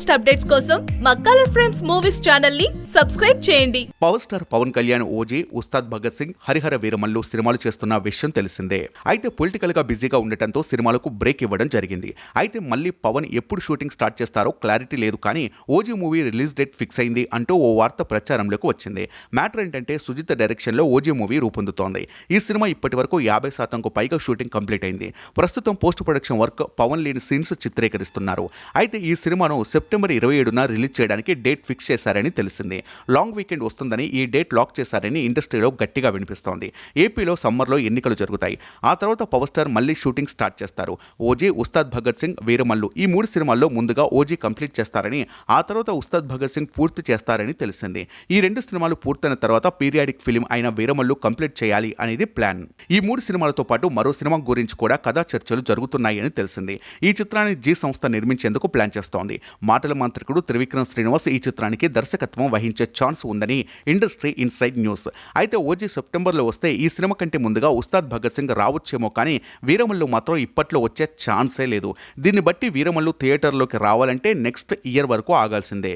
Latest updates కోసం మా colour frames movies ఛానల్ని సబ్స్క్రైబ్ చేయండి. Power star Pawan Kalyan OG Ustaad Bhagat Singh Harihara Veeramallu సినిమాలు చేస్తున్న విషయం తెలిసిందే. అయితే పొలిటికల్గా బిజీగా ఉండటంతో సినిమాలకు బ్రేక్ ఇవ్వడం జరిగింది. అయితే మళ్ళీ పవన్ ఎప్పుడు షూటింగ్ స్టార్ట్ చేస్తారో క్లారిటీ లేదు కానీ OG movie release date fix అయింది అంటూ ఓ వార్త ప్రచారంలోకి వచ్చింది. మ్యాటర్ ఏంటంటే సుజిత డైరెక్షన్లో ఓజీ మూవీ రూపొందుతోంది. ఈ సినిమా ఇప్పటి వరకు యాభై శాతంకు పైగా షూటింగ్ కంప్లీట్ అయింది. ప్రస్తుతం పోస్ట్ ప్రొడక్షన్ వర్క్ పవన్ లేని సీన్స్ చిత్రీకరిస్తున్నారు. అయితే ఈ సినిమాను సెప్టెంబర్ ఇరవై ఏడున రిలీజ్ చేయడానికి డేట్ ఫిక్స్ చేశారని తెలిసింది. లాంగ్ వీకెండ్ వస్తుందని ఈ డేట్ లాక్ చేశారని ఇండస్ట్రీలో గట్టిగా వినిపిస్తోంది. ఏపీలో సమ్మర్లో ఎన్నికలు జరుగుతాయి. ఆ తర్వాత పవర్ స్టార్ మళ్ళీ షూటింగ్ స్టార్ట్ చేస్తారు. ఓజీ ఉస్తాద్ భగత్ సింగ్ వీరమల్లు ఈ మూడు సినిమాల్లో ముందుగా ఓజీ కంప్లీట్ చేస్తారని ఆ తర్వాత ఉస్తాద్ భగత్ సింగ్ పూర్తి చేస్తారని తెలిసింది. ఈ రెండు సినిమాలు పూర్తయిన తర్వాత పీరియాడిక్ ఫిలిం అయిన వీరమల్లు కంప్లీట్ చేయాలి అనేది ప్లాన్. ఈ మూడు సినిమాలతో పాటు మరో సినిమా గురించి కూడా కథా చర్చలు జరుగుతున్నాయని తెలిసింది. ఈ చిత్రాన్ని జీ సంస్థ నిర్మించేందుకు ప్లాన్ చేస్తోంది. మాటల మాంత్రికుడు త్రివిక్రమ్ శ్రీనివాస్ ఈ చిత్రానికి దర్శకత్వం వహించే ఛాన్స్ ఉందని ఇండస్ట్రీ ఇన్సైడ్ న్యూస్. అయితే ఓజీ సెప్టెంబర్లో వస్తే ఈ సినిమా కంటే ముందుగా ఉస్తాద్ భగత్ సింగ్ రావచ్చేమో కానీ వీరమల్లు మాత్రం ఇప్పట్లో వచ్చే ఛాన్సే లేదు. దీన్ని బట్టి వీరమల్లు థియేటర్లోకి రావాలంటే నెక్స్ట్ ఇయర్ వరకు ఆగాల్సిందే.